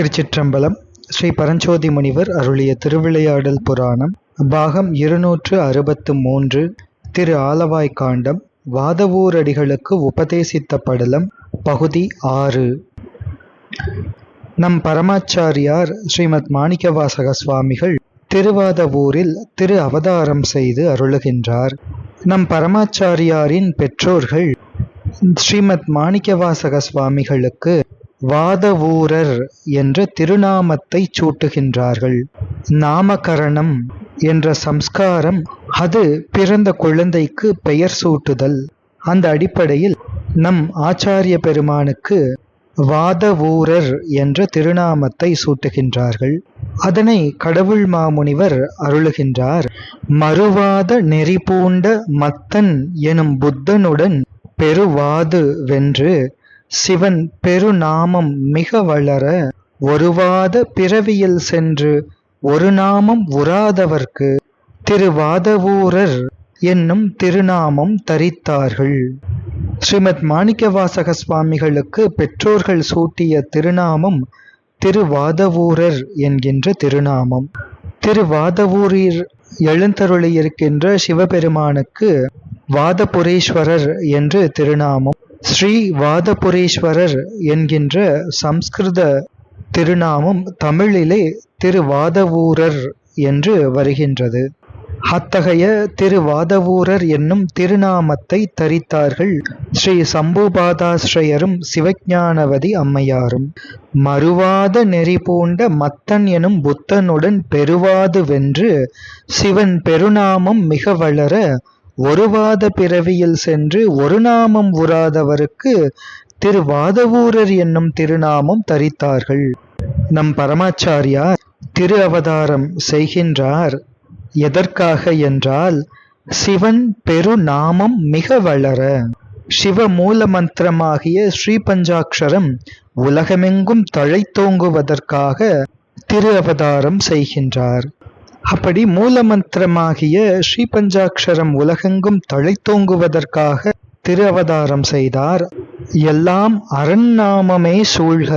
திருச்சிற்றம்பலம் ஸ்ரீ பரஞ்சோதி முனிவர் அருளிய திருவிளையாடல் புராணம் பாகம் இருநூற்று அறுபத்து மூன்று திரு ஆலவாய் காண்டம் வாதவூரடிகளுக்கு உபதேசித்த படலம் பகுதி ஆறு. நம் பரமாச்சாரியார் ஸ்ரீமத் மாணிக்கவாசக சுவாமிகள் திருவாதவூரில் திரு அவதாரம் செய்து அருளுகின்றார். நம் பரமாச்சாரியாரின் பெற்றோர்கள் ஸ்ரீமத் மாணிக்கவாசக சுவாமிகளுக்கு வாதவூரர் என்ற திருநாமத்தை சூட்டுகின்றார்கள். நாமகரணம் என்ற சம்ஸ்காரம் அது பிறந்த குழந்தைக்கு பெயர் சூட்டுதல். அந்த அடிப்படையில் நம் ஆச்சாரிய பெருமானுக்கு வாதவூரர் என்ற திருநாமத்தை சூட்டுகின்றார்கள். அதனை கடவுள் மாமுனிவர் அருளுகின்றார். மறுவாத நெறி பூண்ட மத்தன் எனும் புத்தனுடன் பெருவாது வென்று சிவன் பெருநாமம் மிக வளர ஒருவாத பிறவியில் சென்று ஒரு நாமம் உராதவர்க்கு திருவாதவூரர் என்னும் திருநாமம் தரித்தார்கள். ஸ்ரீமத் மாணிக்கவாசக சுவாமிகளுக்கு பெற்றோர்கள் சூட்டிய திருநாமம் திருவாதவூரர் என்கின்ற திருநாமம். திருவாதவூரில் எழுந்தருளியிருக்கின்ற சிவபெருமானுக்கு வாதபுரீஸ்வரர் என்று திருநாமம். ஸ்ரீ வாதபுரீஸ்வரர் என்கின்ற சம்ஸ்கிருத திருநாமம் தமிழிலே திருவாதவூரர் என்று வருகின்றது. அத்தகைய திருவாதவூரர் என்னும் திருநாமத்தை தரித்தார்கள் ஸ்ரீ சம்புபாதாஸ்ரயரும் சிவஞானவதி அம்மையாரும். மறுவாத நெறி பூண்ட மத்தன் எனும் புத்தனுடன் பெருவாது வென்று சிவன் பெருநாமம் மிக வளர ஒருவாத பிறவியில் சென்று ஒரு நாமம் உறாதவருக்கு திருவாதவூரர் என்னும் திருநாமம் தரித்தார்கள். நம் பரமாச்சாரியார் திரு அவதாரம் செய்கின்றார். எதற்காக என்றால் சிவன் பெருநாமம் மிக வளர சிவ மூல மந்திரமாகிய ஸ்ரீ பஞ்சாட்சரம் உலகமெங்கும் தழைத்தோங்குவதற்காக திரு அவதாரம் செய்கின்றார். அப்படி மூல மந்திரமாகிய உலகெங்கும் தழைத்தோங்குவதற்காக திரு அவதாரம் செய்தார். எல்லாம் அரண்நாமமே சூழ்க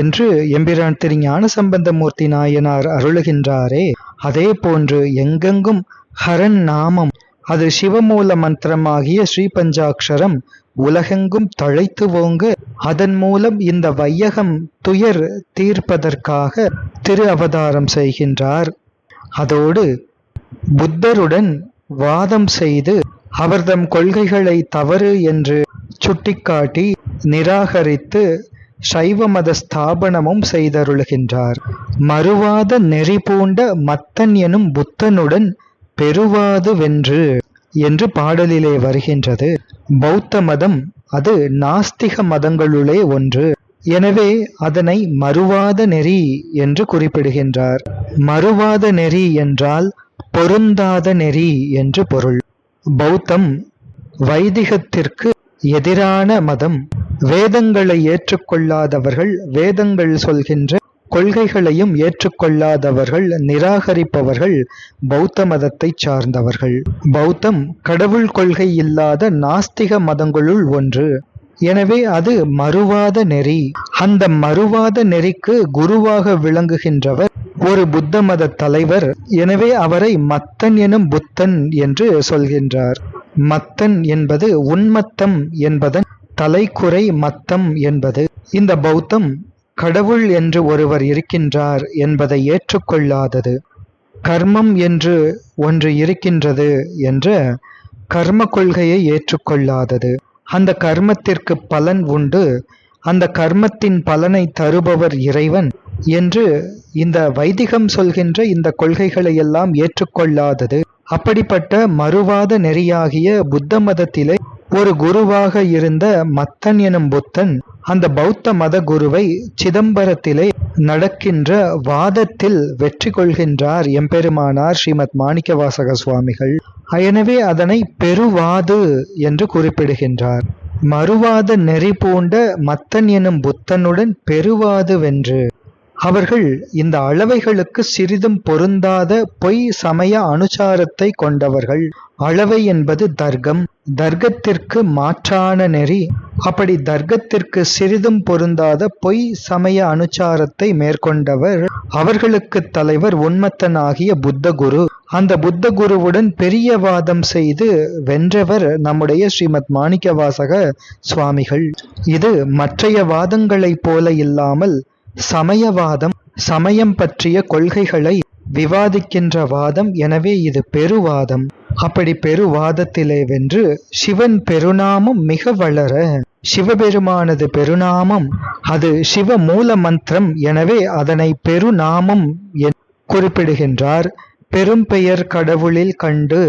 என்று எம்பிரான் திரு ஞான சம்பந்தமூர்த்தி நாயனார் அருளுகின்றாரே. அதே போன்று எங்கெங்கும் ஹரன் நாமம் அது சிவமூல மந்திரமாகிய ஸ்ரீபஞ்சாட்சரம் உலகெங்கும் தழைத்து ஓங்க அதன் மூலம் இந்த வையகம் துயர் தீர்ப்பதற்காக திரு அவதாரம் செய்கின்றார். அதோடு புத்தருடன் வாதம் செய்து அவர்தம் கொள்கைகளை தவறு என்று சுட்டிக்காட்டி நிராகரித்து சைவ மத ஸ்தாபனமும் செய்தருளுகின்றார். மறுவாத நெறி பூண்ட மத்தன் எனும் புத்தனுடன் பெருவாது வென்று என்று பாடலிலே வருகின்றது. பௌத்த மதம் அது நாஸ்திக மதங்களுளே ஒன்று. எனவே அதனை மறுவாத நெறி என்று குறிப்பிடுகின்றார். மறுவாத நெறி என்றால் பொருந்தாத நெறி என்று பொருள். பௌத்தம் வைதிகத்திற்கு எதிரான மதம். வேதங்களை ஏற்றுக்கொள்ளாதவர்கள் வேதங்கள் சொல்கின்ற கொள்கைகளையும் ஏற்றுக்கொள்ளாதவர்கள் நிராகரிப்பவர்கள் பௌத்த மதத்தை சார்ந்தவர்கள். பௌத்தம் கடவுள் கொள்கை இல்லாத நாஸ்திக மதங்களுள் ஒன்று. எனவே அது மறுவாத நெறி. அந்த மறுவாத நெறிக்கு குருவாக விளங்குகின்றவர் ஒரு புத்த மத தலைவர். எனவே அவரை மத்தன் எனும் புத்தன் என்று சொல்கின்றார். மத்தன் என்பது உன்மத்தம் என்பதன் தலைக்குறை மத்தம் என்பது. இந்த பௌத்தம் கடவுள் என்று ஒருவர் இருக்கின்றார் என்பதை ஏற்றுக்கொள்ளாதது. கர்மம் என்று ஒன்று இருக்கின்றது என்ற கர்ம கொள்கையை ஏற்றுக்கொள்ளாதது. அந்த கர்மத்திற்கு பலன் உண்டு. அந்த கர்மத்தின் பலனை தருபவர் இறைவன் என்று இந்த வைதிகம் சொல்கின்ற இந்த கொள்கைகளை எல்லாம் ஏற்றுக்கொள்ளாதது. அப்படிப்பட்ட மறுவாத நெறியாகிய புத்த மதத்திலே ஒரு குருவாக இருந்த மத்தன் எனும் புத்தன் அந்த பௌத்த மத குருவை சிதம்பரத்திலே நடக்கின்ற வாதத்தில் வெற்றி கொள்கின்றார் எம்பெருமானார் ஸ்ரீமத் மாணிக்கவாசக சுவாமிகள். எனவே அதனை பெருவாது என்று குறிப்பிடுகின்றார். மறுவாத நெறி பூண்ட மத்தன் எனும் புத்தனுடன் பெருவாது வென்று அவர்கள் இந்த அளவைகளுக்கு சிறிதும் பொருந்தாத பொய் சமய அனுசாரத்தை கொண்டவர்கள். அளவை என்பது தர்க்கம். தர்க்கத்திற்கு மாற்றான நெறி. அப்படி தர்க்கத்திற்கு சிறிதும் பொருந்தாத பொய் சமய அனுச்சாரத்தை மேற்கொண்டவர். அவர்களுக்கு தலைவர் உன்மத்தனாகிய புத்தகுரு. அந்த புத்தகுருவுடன் பெரிய வாதம் செய்து வென்றவர் நம்முடைய ஸ்ரீமத் மாணிக்கவாசக சுவாமிகள். இது மற்றைய வாதங்களைப் போல இல்லாமல் சமயவாதம் சமயம் பற்றிய கொள்கைகளை விவாதிக்கின்ற வாதம் எனவே இது பெருவாதம். அப்படி பெருவாதத்திலே வென்று சிவன் பெருநாமம் மிக வளர சிவபெருமானது பெருநாமம் அது சிவ மூல மந்திரம் எனவே அதனை பெருநாமம் என் குறிப்பிடுகின்றார். பெரும்பெயர் கடவுளில் கண்டு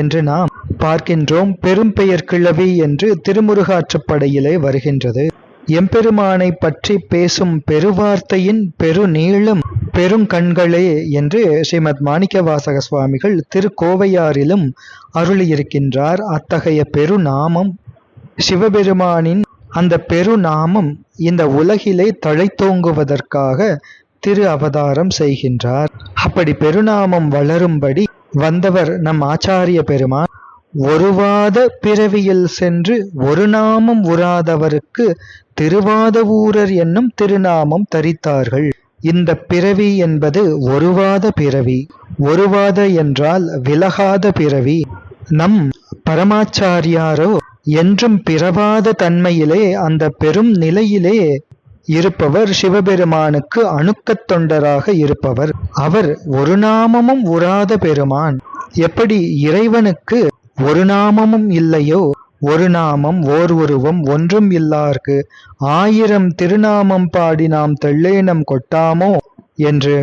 என்று நாம் பார்க்கின்றோம். பெரும்பெயர் கிழவி என்று திருமுருகாற்றுப்படையிலே வருகின்றது. எம்பெருமானை பற்றி பேசும் பெருவார்த்தையின் பெருநீளம் பெருங்கண்களே என்று ஸ்ரீமத் மாணிக்கவாசக சுவாமிகள் திருக்கோவையாரிலும் அருளியிருக்கின்றார். அத்தகைய பெருநாமம் சிவபெருமானின் அந்த பெருநாமம் இந்த உலகிலே தழைத்தோங்குவதற்காக திரு அவதாரம் செய்கின்றார். அப்படி பெருநாமம் வளரும்படி வந்தவர் நம் ஆச்சாரிய பெருமான். ஒருவாத பிறவியில் சென்று ஒரு நாமம் உறாதவருக்கு திருவாதவூரர் என்னும் திருநாமம் தரித்தார்கள். இந்த பிறவி என்பது ஒருவாத பிறவி. ஒருவாத என்றால் விலகாத பிறவி. நம் பரமாச்சாரியாரோ என்றும் பிறவாத தன்மையிலே அந்த பெரும் நிலையிலே இருப்பவர் சிவபெருமானுக்கு அணுக்கத் தொண்டராக இருப்பவர். அவர் ஒரு நாமமும் உறாத பெருமான். எப்படி இறைவனுக்கு ஒரு நாமமும் இல்லையோ? ஒரு நாமம் ஓர் உருவம் ஒன்றும் இல்லார்க்கு. ஆயிரம் திருநாமம் பாடி நாம் தெள்ளேனம் கொட்டாமோ? என்று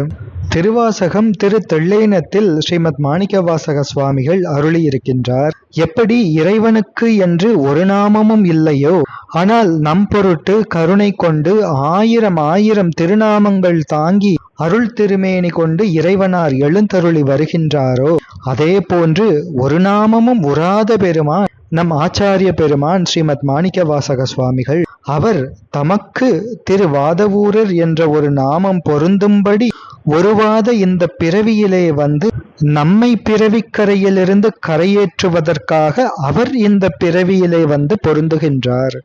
திருவாசகம் திரு தெள்ளேனத்தில் ஸ்ரீமத் மாணிக்கவாசக சுவாமிகள் அருளியிருக்கின்றார். எப்படி இறைவனுக்கு என்று ஒரு நாமமும் இல்லையோ? ஆனால் நம் பொருட்டு கருணை கொண்டு ஆயிரம் ஆயிரம் திருநாமங்கள் தாங்கி அருள் திருமேனி கொண்டு இறைவனார் எழுந்தருளி வருகின்றாரோ அதே போன்று ஒரு நாமமும் உராத பெருமான் நம் ஆச்சாரிய பெருமான் ஸ்ரீமத் மாணிக்க வாசக சுவாமிகள் அவர் தமக்கு திருவாதவூரர் என்ற ஒரு நாமம் பொருந்தும்படி ஒருவாத இந்த பிறவியிலே வந்து நம்மை பிறவிக்கரையிலிருந்து கரையேற்றுவதற்காக அவர் இந்த பிறவியிலே வந்து பொருந்துகின்றார்.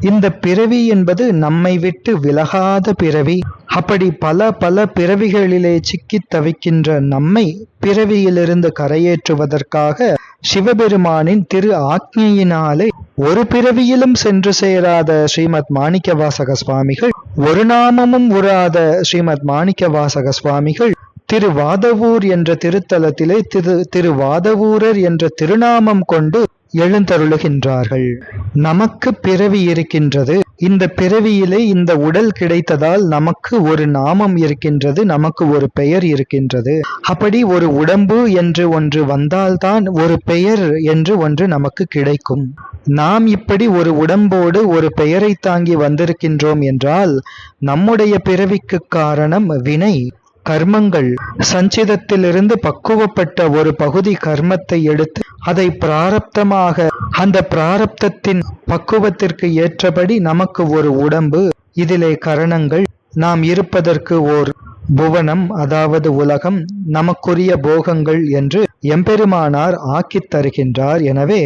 இந்த பிறவி என்பது நம்மை விட்டு விலகாத பிறவி. அப்படி பல பல பிறவிகளிலே சிக்கித் தவிக்கின்ற நம்மை பிறவியிலிருந்து கரையேற்றுவதற்காக சிவபெருமானின் திரு ஆக்ஞையினாலே ஒரு பிறவியிலும் சென்று சேராத ஸ்ரீமத் மாணிக்கவாசக சுவாமிகள் ஒரு நாமமும் உறாத ஸ்ரீமத் மாணிக்கவாசக சுவாமிகள் திருவாதவூர் என்ற திருத்தலத்திலே திரு திருவாதவூரர் என்ற திருநாமம் கொண்டு எழுந்தருளுகின்றார்கள். நமக்கு பிறவி இருக்கின்றது. இந்த பிறவியிலே இந்த உடல் கிடைத்ததால் நமக்கு ஒரு நாமம் இருக்கின்றது நமக்கு ஒரு பெயர் இருக்கின்றது. அப்படி ஒரு உடம்பு என்று ஒன்று வந்தால்தான் ஒரு பெயர் என்று ஒன்று நமக்கு கிடைக்கும். நாம் இப்படி ஒரு உடம்போடு ஒரு பெயரை தாங்கி வந்திருக்கின்றோம் என்றால் நம்முடைய பிறவிக்கு காரணம் வினை. கர்மங்கள் சஞ்சிதத்திலிருந்து பக்குவப்பட்ட ஒரு பகுதி கர்மத்தை எடுத்து அதை பிராரப்தமாக அந்த பிராரப்தத்தின் பக்குவத்திற்கு ஏற்றபடி நமக்கு ஒரு உடம்பு. இதிலே கரணங்கள் நாம் இருப்பதற்கு ஓர் புவனம் அதாவது உலகம் நமக்குரிய போகங்கள் என்று எம்பெருமானார் ஆக்கித் தருகின்றார். எனவே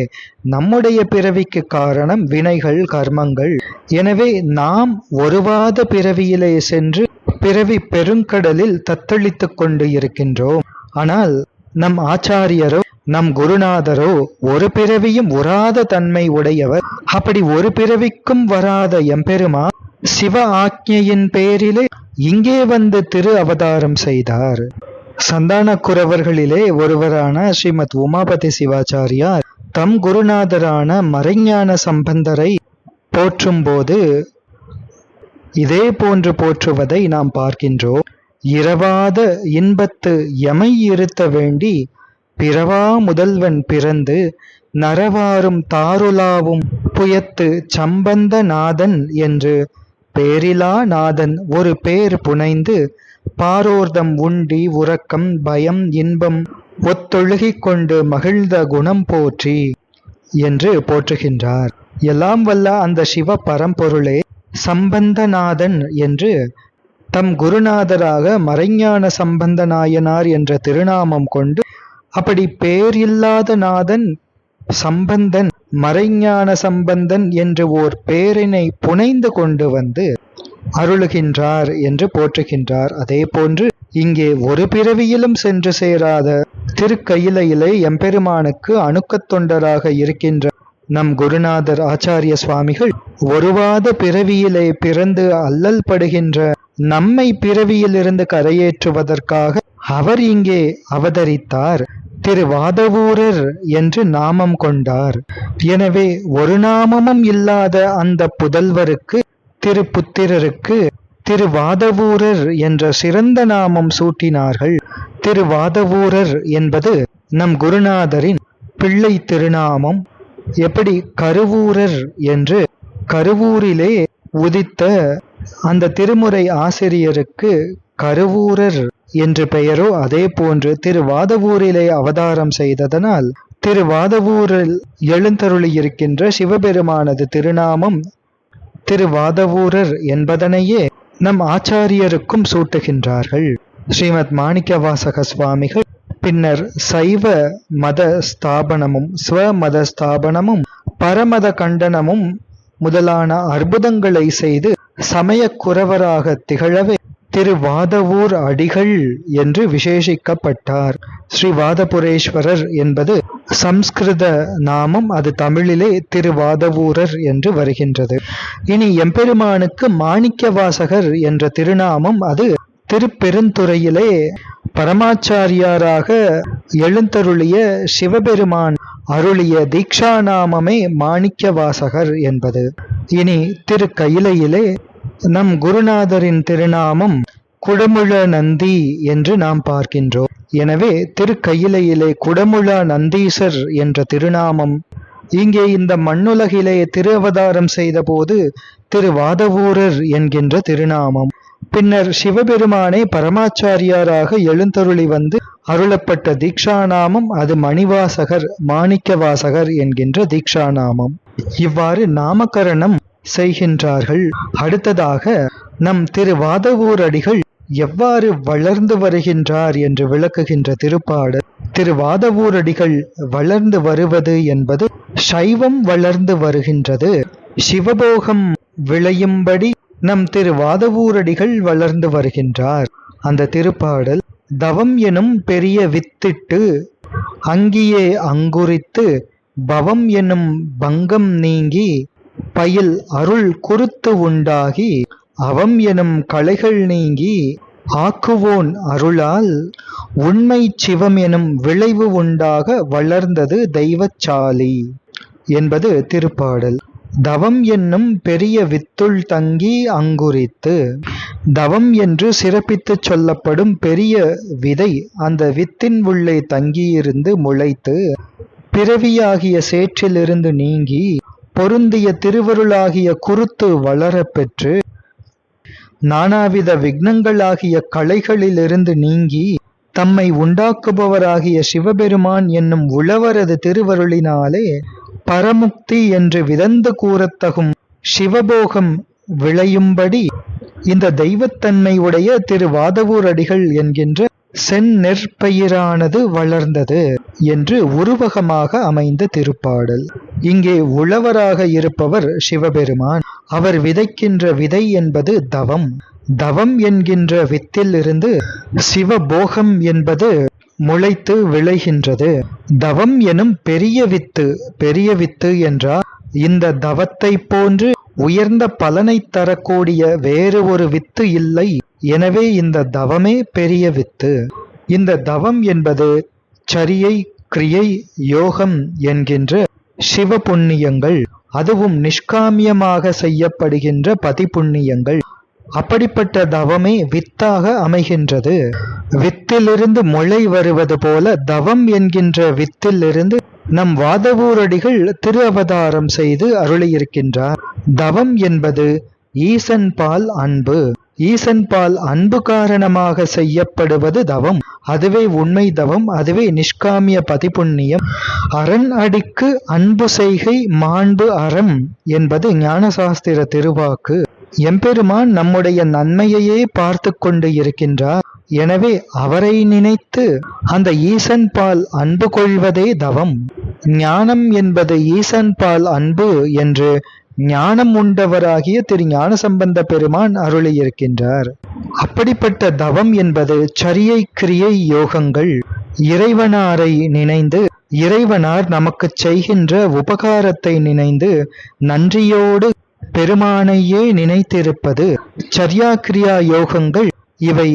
நம்முடைய பிறவிக்கு காரணம் வினைகள் கர்மங்கள். எனவே நாம் ஒருவாத பிறவியிலே சென்று பிறவி பெருங்கடலில் தத்தளித்துக் கொண்டு இருக்கின்றோம். ஆனால் நம் ஆச்சாரியரோ நம் குருநாதரோ ஒரு பிறவியும் உராத தன்மை உடையவர். அப்படி ஒரு பிறவிக்கும் வராத எம்பெருமா சிவ ஆக்ஞையின் பேரிலே இங்கே வந்து திரு அவதாரம் செய்தார். சந்தான குரவர்களிலே ஒருவரான ஸ்ரீமத் உமாபதி சிவாச்சாரியார் தம் குருநாதரான மறைஞான சம்பந்தரை போற்றும்போது இதே போன்று போற்றுவதை நாம் பார்க்கின்றோம். இரவாத இன்பத்து எமை இருத்த வேண்டி பிறவா முதல்வன் பிறந்து நரவாரும் தாருலாவும் புயத்து சம்பந்த நாதன் என்று பேரிலா நாதன் ஒரு பேர் புனைந்து பாரோர்தம் உண்டி உறக்கம் பயம் இன்பம் ஒத்தொழுகிக் கொண்டு மகிழ்ந்த குணம் போற்றி என்று போற்றுகின்றார். எல்லாம் வல்ல அந்த சிவ பரம்பொருளே சம்பந்தநாதன் என்று தம் குருநாதராக மறைஞான சம்பந்த நாயனார் என்ற திருநாமம் கொண்டு அப்படி பேர் இல்லாத நாதன் சம்பந்தன் மறைஞான சம்பந்தன் என்று ஓர் பேரினை புனைந்து கொண்டு வந்து அருளுகின்றார் என்று போற்றுகின்றார். அதே போன்று இங்கே ஒரு பிறவியிலும் சென்று சேராத திருக்கயிலையிலே எம்பெருமானுக்கு அணுக்கத் தொண்டராக இருக்கின்ற நம் குருநாதர் ஆச்சாரிய சுவாமிகள் ஒருவாத பிறவியிலே பிறந்து அல்லல் படுகின்ற நம்மை பிறவியிலிருந்து கரையேற்றுவதற்காக அவர் இங்கே அவதரித்தார். திரு வாதவூரர் என்று நாமம் கொண்டார். எனவே ஒரு நாமமும் இல்லாத அந்த புதல்வருக்கு திருப்புத்திரருக்கு திருவாதவூரர் என்ற சிறந்த நாமம் சூட்டினார்கள். திருவாதவூரர் என்பது நம் குருநாதரின் பிள்ளை திருநாமம். எப்படி கருவூரர் என்று கருவூரிலே உதித்த அந்த திருமுறை ஆசிரியருக்கு கருவூரர் என்று பெயரோ அதே போன்று திருவாதவூரிலே அவதாரம் செய்ததனால் திருவாதவூரில் எழுந்தருளியிருக்கின்ற சிவபெருமானது திருநாமம் திருவாதவூரர் என்பதனையே நம் ஆச்சாரியருக்கும் சூட்டுகின்றார்கள். ஸ்ரீமத் மாணிக்கவாசக சுவாமிகள் பின்னர் சைவ மத ஸ்தாபனமும் ஸ்வமத ஸ்தாபனமும் பரமத கண்டனமும் முதலான அற்புதங்களை செய்து சமயக் குறவராக திகழவே திருவாதவூர் அடிகள் என்று விசேஷிக்கப்பட்டார். ஸ்ரீ வாதபுரேஸ்வரர் என்பது சம்ஸ்கிருத நாமம் அது தமிழிலே திருவாதவூரர் என்று வருகின்றது. இனி எம்பெருமானுக்கு மாணிக்கவாசகர் என்ற திருநாமம் அது திருப்பெருந்துறையிலே பரமாச்சாரியாராக எழுந்தருளிய சிவபெருமான் அருளிய தீக்ஷா நாமமே மாணிக்க வாசகர் என்பது. இனி திருக்கயிலையிலே நம் குருநாதரின் திருநாமம் குடமுழ நந்தி என்று நாம் பார்க்கின்றோம். எனவே திருக்கயிலையிலே குடமுழ நந்தீசர் என்ற திருநாமம் இங்கே இந்த மண்ணுலகிலே திருவதாரம் செய்தபோது திருவாதவூரர் என்கின்ற திருநாமம். பின்னர் சிவபெருமானை பரமாச்சாரியாராக எழுந்தருளி வந்து அருளப்பட்ட தீக்ஷாநாமம் அது மணிவாசகர் மாணிக்கவாசகர் என்கின்ற தீக்ஷாநாமம். இவ்வாறு நாமகரணம் செய்கின்றார்கள். அடுத்ததாக நம் திருவாதவூரடிகள் எவ்வாறு வளர்ந்து வருகின்றார் என்று விளக்குகின்ற திருப்பாடல். திருவாதவூரடிகள் வளர்ந்து வருவது என்பது சைவம் வளர்ந்து வருகின்றது. சிவபோகம் விளையும்படி நம் திருவாதவூரடிகள் வளர்ந்து வருகின்றார். அந்த திருப்பாடல் தவம் எனும் பெரிய வித்திட்டு அங்கியே அங்குரித்து பவம் எனும் பங்கம் நீங்கி பயில் அருள் குறுத்து உண்டாகி அவம் எனும் கலைகள் நீங்கி ஆக்குவோன் அருளால் உண்மை சிவம் எனும் விளைவு உண்டாக வளர்ந்தது தெய்வச்சாலி என்பது திருப்பாடல். தவம் என்னும் பெரிய வித்துள் தங்கி அங்குரித்து தவம் என்று சிறப்பித்துச் சொல்லப்படும் பெரிய விதை அந்த வித்தின் உள்ளே தங்கியிருந்து முளைத்து பிறவியாகிய சேற்றிலிருந்து நீங்கி பொருந்திய திருவருளாகிய குருத்து வளரப்பெற்று நானாவித விக்னங்களாகிய கலைகளிலிருந்து நீங்கி தம்மை உண்டாக்குபவராகிய சிவபெருமான் என்னும் உழவரது திருவருளினாலே பரமுக்தி என்று விதந்து கூறத்தகும் சிவபோகம் விளையும்படி இந்த தெய்வத்தன்மை உடைய திருவாதவூர் அடிகள் என்கின்ற செந்நெற்பயிரானது வளர்ந்தது என்று உருவகமாக அமைந்த திருப்பாடல். இங்கே உழவராக இருப்பவர் சிவபெருமான். அவர் விதைக்கின்ற விதை என்பது தவம். தவம் என்கின்ற வித்தில் இருந்து சிவபோகம் என்பது முளைத்து விளைகின்றது. தவம் எனும் பெரிய வித்து பெரிய வித்து என்றால் இந்த தவத்தை போன்று உயர்ந்த பலனை தரக்கூடிய வேறு ஒரு வித்து இல்லை. எனவே இந்த தவமே பெரிய வித்து. இந்த தவம் என்பது சரியை கிரியை யோகம் என்கின்ற சிவ புண்ணியங்கள் அதுவும் நிஷ்காமியமாக செய்யப்படுகின்ற பதிப்புண்ணியங்கள் அப்படிப்பட்ட தவமே வித்தாக அமைகின்றது. வித்திலிருந்து முளை வருவது போல தவம் என்கின்ற வித்திலிருந்து நம் வாதவூரடிகள் திரு அவதாரம் செய்து அருளியிருக்கின்றார். தவம் என்பது ஈசன் பால் அன்பு. ஈசன் பால் அன்பு காரணமாக செய்யப்படுவது தவம். அதுவே உண்மை தவம் அதுவே நிஷ்காமிய பதிப்புண்ணியம் அரண் அடிக்கு அன்பு செய்கை மாண்பு அறம் என்பது ஞானசாஸ்திர திருவாக்கு. எம்பெருமான் நம்முடைய நன்மையையே பார்த்து கொண்டு இருக்கின்றார். எனவே அவரை நினைத்து அந்த ஈசன் பால் அன்பு கொள்வதே தவம். ஞானம் என்பது ஈசன் பால் அன்பு என்று ஞானம் உண்டவராகிய திரு ஞான சம்பந்த பெருமான் அருளியிருக்கின்றார். அப்படிப்பட்ட தவம் என்பது சரியை கிரியை யோகங்கள். இறைவனாரை நினைந்து இறைவனார் நமக்கு செய்கின்ற உபகாரத்தை நினைந்து நன்றியோடு பெருமானையே நினைத்திருப்பது சர்யாக்கிரியா யோகங்கள். இவை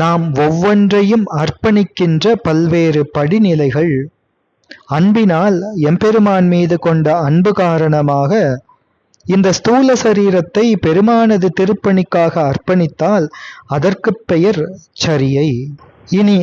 நாம் ஒவ்வொன்றையும் அர்ப்பணிக்கின்ற பல்வேறு படிநிலைகள். அன்பினால் எம்பெருமான் மீது கொண்ட அன்பு காரணமாக இந்த ஸ்தூல சரீரத்தை பெருமானது திருப்பணிக்காக அர்ப்பணித்தால் அதற்கு பெயர் சரியை. இனி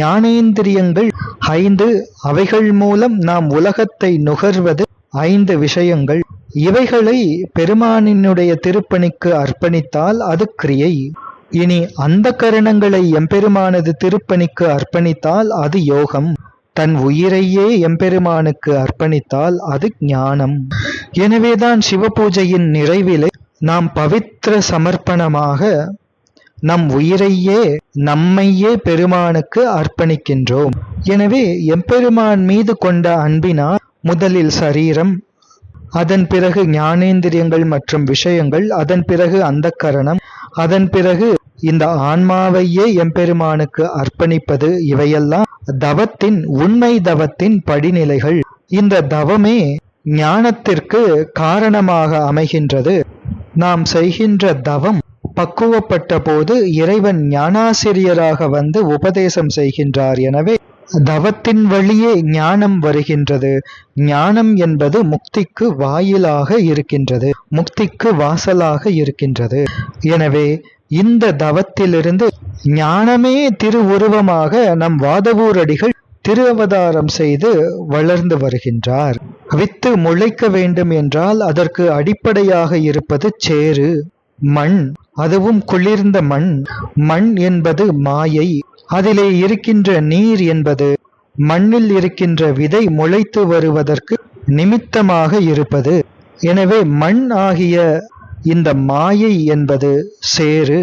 ஞானேந்திரியங்கள் ஐந்து அவைகள் மூலம் நாம் உலகத்தை நுகர்வது ஐந்து விஷயங்கள். இவைகளை பெருமானினுடைய திருப்பணிக்கு அர்ப்பணித்தால் அது கிரியை. இனி அந்த கரணங்களை எம்பெருமானது திருப்பணிக்கு அர்ப்பணித்தால் அது யோகம். தன் உயிரையே எம்பெருமானுக்கு அர்ப்பணித்தால் அது ஞானம். எனவேதான் சிவபூஜையின் நிறைவிலே நாம் பவித்திர சமர்ப்பணமாக நம் உயிரையே நம்மையே பெருமானுக்கு அர்ப்பணிக்கின்றோம். எனவே எம்பெருமான் மீது கொண்ட அன்பினால் முதலில் சரீரம் அதன் பிறகு ஞானேந்திரியங்கள் மற்றும் விஷயங்கள் அதன் பிறகு அந்த கரணம் அதன் பிறகு இந்த ஆன்மாவையே எம்பெருமானுக்கு அர்ப்பணிப்பது இவையெல்லாம் தவத்தின் உண்மை தவத்தின் படிநிலைகள். இந்த தவமே ஞானத்திற்கு காரணமாக அமைகின்றது. நாம் செய்கின்ற தவம் பக்குவப்பட்ட போது இறைவன் ஞானாசிரியராக வந்து உபதேசம் செய்கின்றார். எனவே தவத்தின் வழியே ஞானம் வருகின்றது. ஞானம் என்பது முக்திக்கு வாயிலாக இருக்கின்றது. முக்திக்கு வாசலாக இருக்கின்றது. எனவே இந்த தவத்திலிருந்து ஞானமே திருவுருவமாக நம் வாதவூரடிகள் திரு அவதாரம் செய்து வளர்ந்து வருகின்றார். வித்து முளைக்க வேண்டும் என்றால் அதற்கு அடிப்படையாக இருப்பது சேறு மண் அதுவும் குளிர்ந்த மண். மண் என்பது மாயை அதிலே இருக்கின்ற நீர் என்பது மண்ணில் இருக்கின்ற விதை முளைத்து வருவதற்கு நிமித்தமாக இருப்பது. எனவே மண் ஆகிய இந்த மாயை என்பது சேரு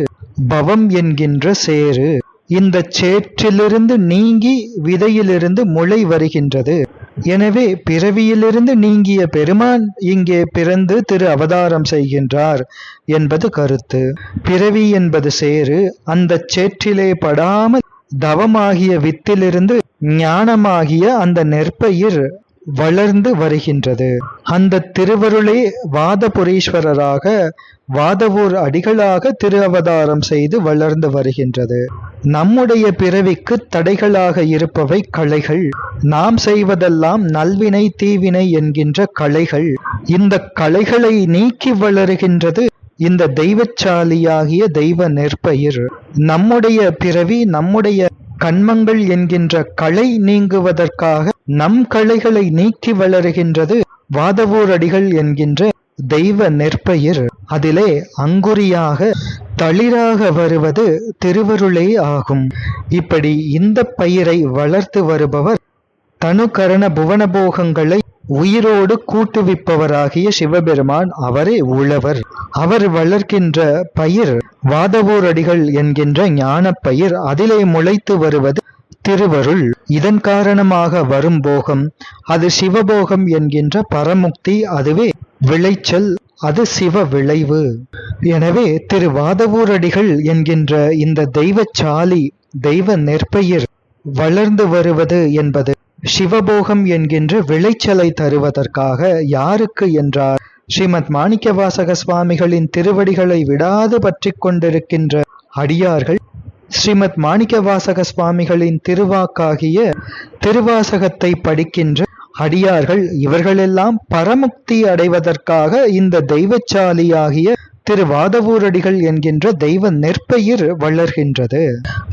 பவம் என்கின்ற சேரு இந்த சேற்றிலிருந்து நீங்கி விதையிலிருந்து முளை வருகின்றது. எனவே பிறவியிலிருந்து நீங்கிய பெருமான் இங்கே பிறந்து திரு அவதாரம் செய்கின்றார் என்பது கருத்து. பிறவி என்பது சேரு அந்த சேற்றிலே படாமல் தவமாகிய வித்திலிருந்து ஞானமாகிய அந்த நெற்பயிர் வளர்ந்து வருகின்றது. அந்த திருவருளே வாதபுரீஸ்வரராக வாதவூர் அடிகளாக திரு அவதாரம் செய்து வளர்ந்து வருகின்றது. நம்முடைய பிறவிக்கு தடைகளாக இருப்பவை கலைகள் நாம் செய்வதெல்லாம் நல்வினை தீவினை என்கின்ற கலைகள் இந்த கலைகளை நீக்கி வளருகின்றது இந்த தெய்வச்சாலியாகிய தெய்வ நெற்பயிர் நம்முடைய பிறவி நம்முடைய கண்மங்கள் என்கின்ற களை நீங்குவதற்காக நம் களைகளை நீக்கி வளருகின்றது வாதவூரடிகள் என்கின்ற தெய்வ நெற்பயிர். அதிலே அங்குரியாக தளிராக வருவது திருவருளே ஆகும். இப்படி இந்த பயிரை வளர்த்து வருபவர் தனுகரண புவனபோகங்களை உயிரோடு கூட்டுவிப்பவராகிய சிவபெருமான் அவரே உழவர் அவர் வளர்க்கின்ற பயிர் வாதவூரடிகள் என்கின்ற ஞான பயிர் அதிலே முளைத்து வருவது திருவருள். இதன் காரணமாக வரும் போகம் அது சிவபோகம் என்கின்ற பரமுக்தி அதுவே விளைச்சல் அது சிவ விளைவு. எனவே திரு வாதவூரடிகள் என்கின்ற இந்த தெய்வச்சாலி தெய்வ நெற்பயிர் வளர்ந்து வருவது என்பது சிவபோகம் என்கின்ற விளைச்சலை தருவதற்காக யாருக்கு என்றார்? ஸ்ரீமத் மாணிக்கவாசக சுவாமிகளின் திருவடிகளை விடாது பற்றி கொண்டிருக்கின்ற அடியார்கள் ஸ்ரீமத் மாணிக்கவாசக சுவாமிகளின் திருவாக்காகிய திருவாசகத்தை படிக்கின்ற அடியார்கள் இவர்களெல்லாம் பரமுக்தி அடைவதற்காக இந்த தெய்வச்சாலியாகிய திருவாதவூரடிகள் என்கின்ற தெய்வ நெற்பயிர் வளர்கின்றது.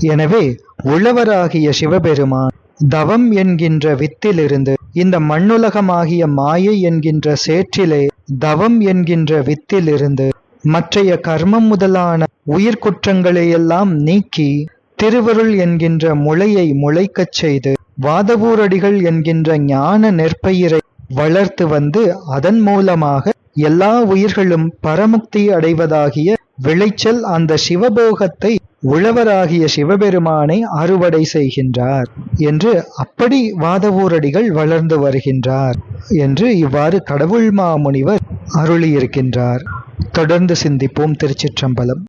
எனவே உழவராகிய சிவபெருமான் தவம் என்கின்ற வித்திலிருந்து இந்த மண்ணுலகமாகிய மாயை என்கின்ற சேற்றிலே தவம் என்கின்ற வித்திலிருந்து மற்றைய கர்மம் முதலான உயிர்குற்றங்களையெல்லாம் நீக்கி திருவருள் என்கின்ற முளையை முளைக்கச் செய்து வாதவூரடிகள் என்கின்ற ஞான நெற்பயிரை வளர்த்து வந்து அதன் மூலமாக எல்லா உயிர்களும் பரமுக்தி அடைவதாகிய விளைச்சல் அந்த சிவபோகத்தை உழவராகிய சிவபெருமானை அறுவடை செய்கின்றார் என்று அப்படி வாதவூரடிகள் வளர்ந்து வருகின்றார் என்று இவ்வாறு கடவுள் மாமுனிவர் அருளியிருக்கின்றார். தொடர்ந்து சிந்திப்போம் திருச்சிற்றம்பலம்.